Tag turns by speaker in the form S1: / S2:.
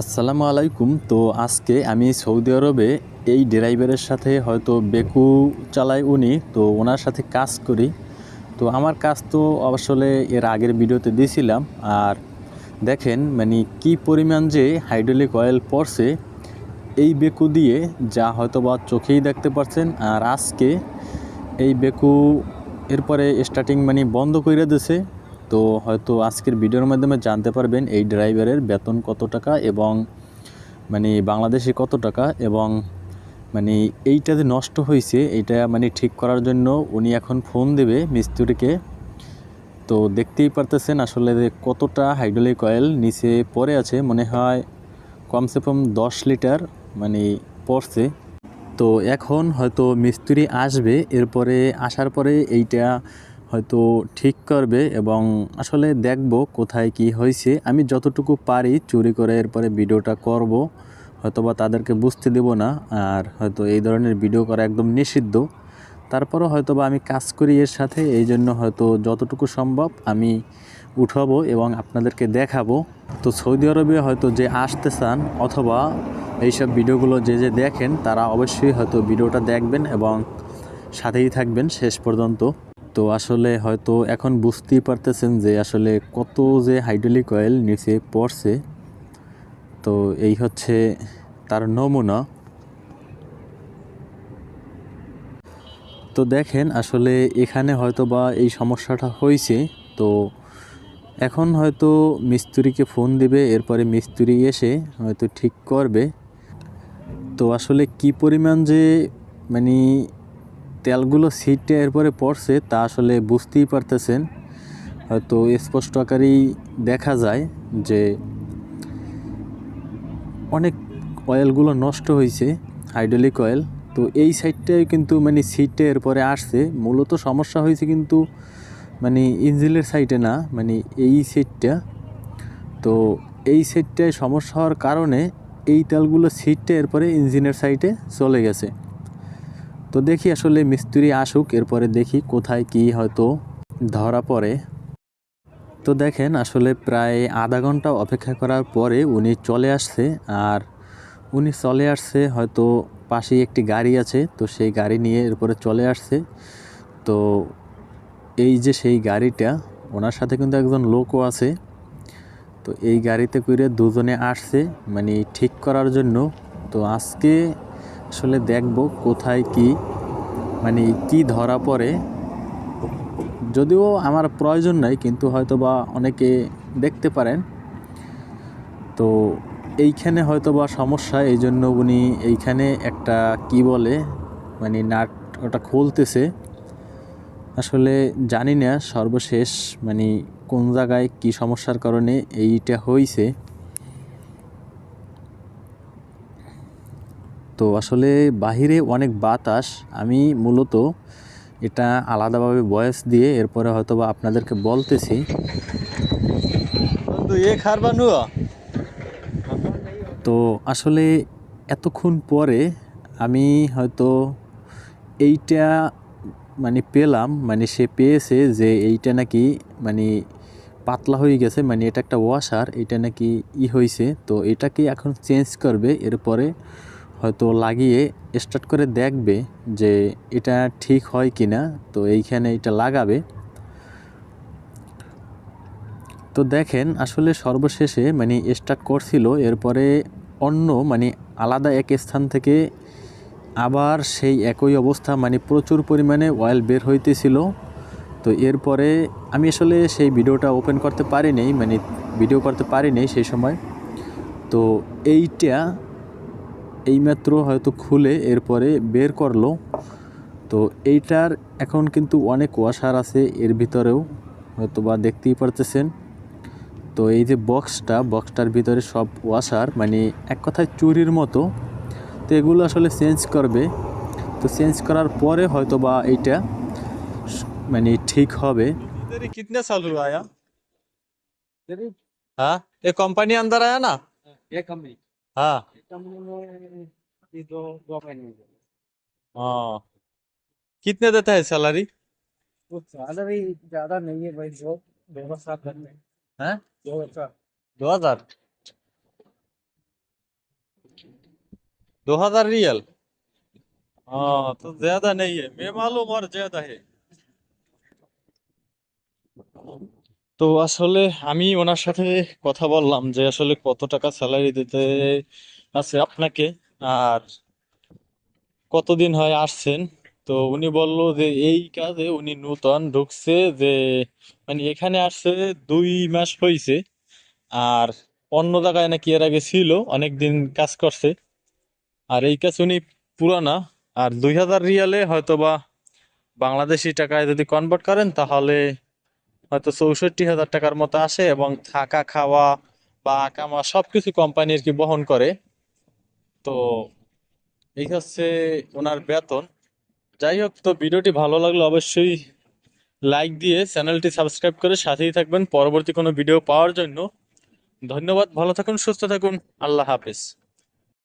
S1: আসসালামু আলাইকুম। তো আজকে আমি সৌদি আরবে এই ড্রাইভারের সাথে হয়তো বেকু চালায় উনি, তো ওনার সাথে কাজ করি। তো আমার কাজ তো আসলে এর আগের ভিডিওতে দিয়েছিলাম আর দেখেন মানে কি পরিমাণ যে হাইড্রোলিক অয়েল পড়ছে, এই বেকু দিয়ে যা হয়তো বা চোখেই দেখতে পাচ্ছেন আর আজকে এই বেকু এরপরে স্টার্টিং মানে বন্ধ করে দিয়েছে তো হয়তো আজকের ভিডিওর মাধ্যমে জানতে পারবেন এই ড্রাইভারের বেতন কত টাকা এবং মানে বাংলাদেশে কত টাকা এবং মানে এইটা যে নষ্ট হয়েছে এইটা মানে ঠিক করার জন্য উনি এখন ফোন দেবে মিস্ত্রিকে। তো দেখতেই পারতেছেন আসলে কতটা হাইড্রোলিক অয়েল নিচে পড়ে আছে, মনে হয় কমসে কম দশ লিটার মানে পড়ছে। তো এখন হয়তো মিস্ত্রি আসবে, এরপরে আসার পরে এইটা হয়তো ঠিক করবে এবং আসলে দেখব কোথায় কি হয়েছে। আমি যতটুকু পারি চুরি করে এরপরে ভিডিওটা করব। হয়তোবা তাদেরকে বুঝতে দেব না, আর হয়তো এই ধরনের ভিডিও করা একদম নিষিদ্ধ। তারপরও হয়তোবা আমি কাজ করি এর সাথে, এই জন্য হয়তো যতটুকু সম্ভব আমি উঠাবো এবং আপনাদেরকে দেখাবো। তো সৌদি আরবে হয়তো যে আসতে চান অথবা এইসব ভিডিওগুলো যে যে দেখেন, তারা অবশ্যই হয়তো ভিডিওটা দেখবেন এবং সাথেই থাকবেন শেষ পর্যন্ত। তো আসলে হয়তো এখন বুঝতেই পারতেছেন যে আসলে কত যে হাইড্রোলিক অয়েল নিচে পড়ছে। তো এই হচ্ছে তার নমুনা। তো দেখেন আসলে এখানে হয়তো বা এই সমস্যাটা হয়েছে। তো এখন হয়তো মিস্ত্রিকে ফোন দিবে, এরপরে মিস্ত্রি এসে হয়তো ঠিক করবে। তো আসলে কি পরিমাণ যে মানে তেলগুলো সিটটা এরপরে পড়ছে, তা আসলে বুঝতেই পারতেছেন। হয়তো স্পষ্ট আকারেই দেখা যায় যে অনেক অয়েলগুলো নষ্ট হয়েছে, হাইড্রোলিক অয়েল। তো এই সাইডটাই কিন্তু মানে সিটটা এরপরে আসছে। মূলত সমস্যা হয়েছে কিন্তু মানে ইঞ্জিনের সাইডে না মানে এই সিটটা তো এই সিটটায় সমস্যা হওয়ার কারণে এই তেলগুলো সিটটা এরপরে ইঞ্জিনের সাইডে চলে গেছে। তো দেখি আসলে মিস্ত্রি আসুক, এরপরে দেখি কোথায় কি হয়তো ধরা পড়ে। তো দেখেন, আসলে প্রায় আধা ঘণ্টা অপেক্ষা করার পরে উনি চলে আসছে, আর উনি চলে আসছে হয়তো পাশেই একটি গাড়ি আছে, তো সেই গাড়ি নিয়ে এরপরে চলে আসছে। তো এই যে সেই গাড়িটা, ওনার সাথে কিন্তু একজন লোকও আছে। তো এই গাড়িতে করে দুজনে আসছে মানে ঠিক করার জন্য। তো আজকে আসলে দেখব কোথায় কি মানে কি ধরা পড়ে। যদিও আমার প্রয়োজন নাই, কিন্তু হয়তো বা অনেকে দেখতে পারেন। তো এইখানে হয়তো বা সমস্যা এই জন্য উনি এইখানে একটা কি বলে মানে নাট ওটা খুলতেছে। আসলে জানি না সর্বশেষ মানে কোন জায়গায় কি সমস্যার কারণে এইটা হয়েছে তো আসলে বাহিরে অনেক বাতাস আমি মূলত এটা আলাদাভাবে বয়স দিয়ে এরপরে হয়তো বা আপনাদেরকে বলতেছি। তো আসলে এতক্ষণ পরে আমি হয়তো এইটা মানে পেলাম মানে সে পেয়েছে যে এইটা নাকি মানে পাতলা হয়ে গেছে মানে এটা একটা ওয়াশার এটা নাকি ই হয়েছে তো এটাকে এখন চেঞ্জ করবে এরপরে হয়তো লাগিয়ে স্টার্ট করে দেখবে যে এটা ঠিক হয় কি না তো এইখানে এটা লাগাবে। তো দেখেন, আসলে সর্বশেষে মানে স্টার্ট করছিল, এরপরে অন্য মানে আলাদা এক স্থান থেকে আবার সেই একই অবস্থা মানে প্রচুর পরিমাণে অয়েল বের হইতেছিল। তো এরপরে আমি আসলে সেই ভিডিওটা ওপেন করতে পারিনি মানে ভিডিও করতে পারিনি সেই সময়। তো এইটা এইমাত্র হয়তো খুলে এরপরে বের করল। তো এইটার এখন কিন্তু অনেক ওয়াশার আছে এর ভিতরেও হয়তো বা দেখতেই পারতেছেন। তো এই যে বক্সটা বক্সটার ভিতরে সব ওয়াশার মানে এক কথায় চুরির মতো। তো এগুলো আসলে চেঞ্জ করবে। তো চেঞ্জ করার পরে হয়তো বা এইটা মানে ঠিক হবে।
S2: আয়া? হ্যাঁ এ কোম্পানি আন্দার আয়া
S3: না? হ্যাঁ।
S2: हाँ
S3: कंपनी में अभी दो दो महीने हो गए
S2: हाँ कितने देता है सैलरी
S3: वो सैलरी ज्यादा नहीं है भाई जो दो सात घर में
S2: हैं
S3: दो हजार
S2: दो हजार
S1: दो हजार रियल हाँ तो ज्यादा नहीं है मैं मालूम और ज्यादा है তো আসলে আমি ওনার সাথে কথা বললাম যে আসলে কত টাকা স্যালারি দিতে আছে আপনাকে। আর কতদিন হয় আসছেন? তো উনি বলল যে এই কাজে উনি নূতন ঢুকছে যে মানে এখানে আসছে দুই মাস হয়েছে আর অন্য জায়গায় নাকি এর আগে ছিল অনেক দিন কাজ করছে। আর এই কাজ উনি পুরানা। আর দুই হাজার রিয়ালে হয়তোবা বাংলাদেশি টাকায় যদি কনভার্ট করেন, তাহলে হয়তো চৌষট্টি হাজার টাকার মতো আসে এবং থাকা, খাওয়া বা কামা সবকিছু কোম্পানি আর কি বহন করে। তো এই হচ্ছে ওনার বেতন। যাই হোক তো ভিডিওটি ভালো লাগলে অবশ্যই লাইক দিয়ে চ্যানেলটি সাবস্ক্রাইব করে সাথেই থাকবেন। পরবর্তী কোনো ভিডিও পাওয়ার জন্য। ধন্যবাদ ভালো থাকুন সুস্থ থাকুন। আল্লাহ হাফেজ।